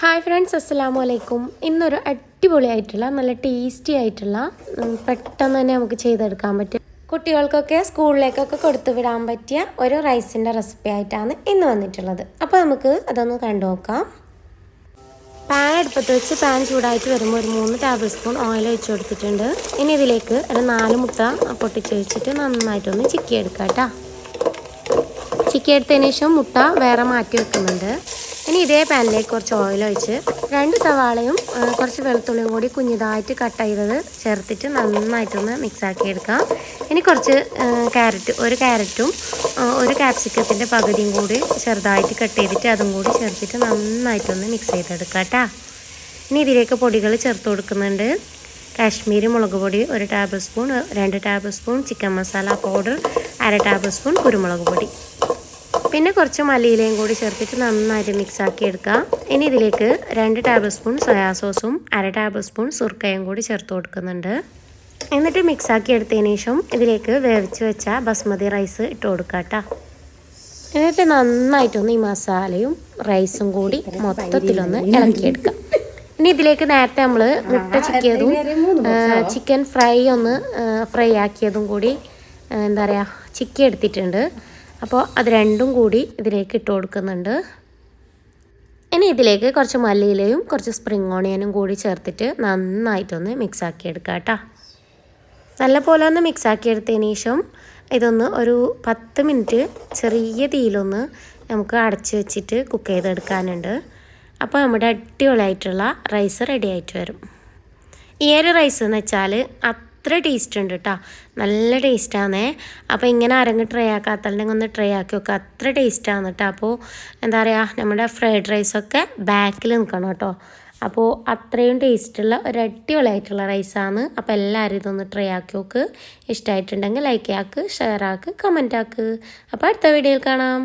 Hi friends അസ്സലാമു അലൈക്കും ഇന്നൊരു അടിപൊളിയായിട്ടുള്ള നല്ല ടേസ്റ്റി ആയിട്ടുള്ള പെട്ടെന്ന് തന്നെ നമുക്ക് ചെയ്തെടുക്കാൻ പറ്റും. കുട്ടികൾക്കൊക്കെ സ്കൂളിലേക്കൊക്കെ കൊടുത്തു വിടാൻ പറ്റിയ ഒരു റൈസിന്റെ റെസിപ്പി ആയിട്ടാണ് ഇന്ന് വന്നിട്ടുള്ളത്. അപ്പോൾ നമുക്ക് അതൊന്ന് കണ്ടു നോക്കാം. പാൻ അടുപ്പത്ത് വെച്ച് പാൻ ചൂടായിട്ട് വരുമ്പോൾ ഒരു മൂന്ന് ടേബിൾ സ്പൂൺ ഓയിൽ ഒഴിച്ച് കൊടുത്തിട്ടുണ്ട്. ഇനി ഇതിലേക്ക് ഒരു നാല് മുട്ട പൊട്ടിച്ച് വെച്ചിട്ട് നന്നായിട്ടൊന്ന് ചിക്കി എടുക്കാം കേട്ടോ. ചിക്കി എടുത്തതിന് ശേഷം മുട്ട വേറെ മാറ്റി വെക്കുന്നുണ്ട്. ഇതേ പാനിലേക്ക് കുറച്ച് ഓയിൽ ഒഴിച്ച് രണ്ട് സവാളയും കുറച്ച് വെളുത്തുള്ളിയും കൂടി കുഞ്ഞിതായിട്ട് കട്ട് ചെയ്തത് ചേർത്തിട്ട് നന്നായിട്ടൊന്ന് മിക്സാക്കി എടുക്കാം. ഇനി കുറച്ച് ക്യാരറ്റ് ഒരു ക്യാരറ്റും ഒരു ക്യാപ്സിക്കത്തിന്റെ പകുതിയും കൂടി ചെറുതായിട്ട് കട്ട് ചെയ്തിട്ട് അതും കൂടി ചേർത്തിട്ട് നന്നായിട്ടൊന്ന് മിക്സ് ചെയ്തെടുക്കാം കേട്ടോ ഇനി ഇതിലേക്ക് പൊടികൾ ചേർത്ത് കൊടുക്കുന്നുണ്ട്. കാശ്മീരി മുളക് പൊടി ഒരു ടേബിൾ സ്പൂൺ രണ്ട് tablespoon chicken masala powder അര ടേബിൾ സ്പൂൺ കുരുമുളക് പൊടി. പിന്നെ കുറച്ച് മല്ലിയിലയും കൂടി ചേർത്തിട്ട് നന്നായിട്ട് മിക്സ് ആക്കി എടുക്കാം ഇനി ഇതിലേക്ക് രണ്ട് ടേബിൾ സ്പൂൺ സോയാ സോസും അര ടേബിൾ സ്പൂൺ സുർക്കയും കൂടി ചേർത്ത് കൊടുക്കുന്നുണ്ട്. എന്നിട്ട് മിക്സ് ആക്കി എടുത്തതിന് ശേഷം ഇതിലേക്ക് വേവിച്ച് വെച്ച ബസ്മതി റൈസ് ഇട്ട് കൊടുക്കാം കേട്ടോ എന്നിട്ട് നന്നായിട്ടൊന്ന് ഈ മസാലയും റൈസും കൂടി മൊത്തത്തിലൊന്ന് ഇളക്കിയെടുക്കാം ഇനി ഇതിലേക്ക് നേരത്തെ നമ്മൾ മുട്ട ചിക്കിയതും ചിക്കൻ ഫ്രൈ ഒന്ന് ഫ്രൈ ആക്കിയതും കൂടി എന്താ പറയുക ചിക്കി എടുത്തിട്ടുണ്ട് അപ്പോൾ അത് രണ്ടും കൂടി ഇതിലേക്ക് ഇട്ട് കൊടുക്കുന്നുണ്ട്. ഇനി ഇതിലേക്ക് കുറച്ച് മല്ലിയിലയും കുറച്ച് സ്പ്രിങ് ഓണിയനും കൂടി ചേർത്തിട്ട് നന്നായിട്ടൊന്ന് മിക്സാക്കി എടുക്കാം കേട്ടോ. നല്ലപോലെ ഒന്ന് മിക്സാക്കി എടുത്തതിന് ശേഷം ഇതൊന്ന് ഒരു പത്ത് മിനിറ്റ് ചെറിയ തീയിലൊന്ന് നമുക്ക് അടച്ച് വെച്ചിട്ട് കുക്ക് ചെയ്തെടുക്കാനുണ്ട്. അപ്പോൾ നമ്മുടെ അടിപൊളിയായിട്ടുള്ള റൈസ് റെഡി ആയിട്ട് വരും. ഈ ഒരു റൈസ് എന്ന് വെച്ചാൽ അത്ര ടേസ്റ്റ് ഉണ്ട് കേട്ടോ നല്ല ടേസ്റ്റാണേ അപ്പോൾ ഇങ്ങനെ ആരെങ്കിലും ട്രൈ ആക്കാത്തല്ലെങ്കിൽ ഒന്ന് ട്രൈ ആക്കി നോക്കുക അത്ര ടേസ്റ്റാണ് കേട്ടോ അപ്പോൾ എന്താ പറയുക നമ്മുടെ ഫ്രൈഡ് റൈസൊക്കെ ബാക്കിൽ നിൽക്കണം കേട്ടോ അപ്പോൾ അത്രയും ടേസ്റ്റുള്ള ഒരു അടിപൊളിയായിട്ടുള്ള റൈസാണ് അപ്പോൾ എല്ലാവരും ഇതൊന്ന് ട്രൈ ആക്കി നോക്ക്. ഇഷ്ടമായിട്ടുണ്ടെങ്കിൽ ലൈക്ക് ആക്ക് ഷെയർ ആക്ക് കമന്റ് ആക്ക്. അപ്പോൾ അടുത്ത വീഡിയോയിൽ കാണാം.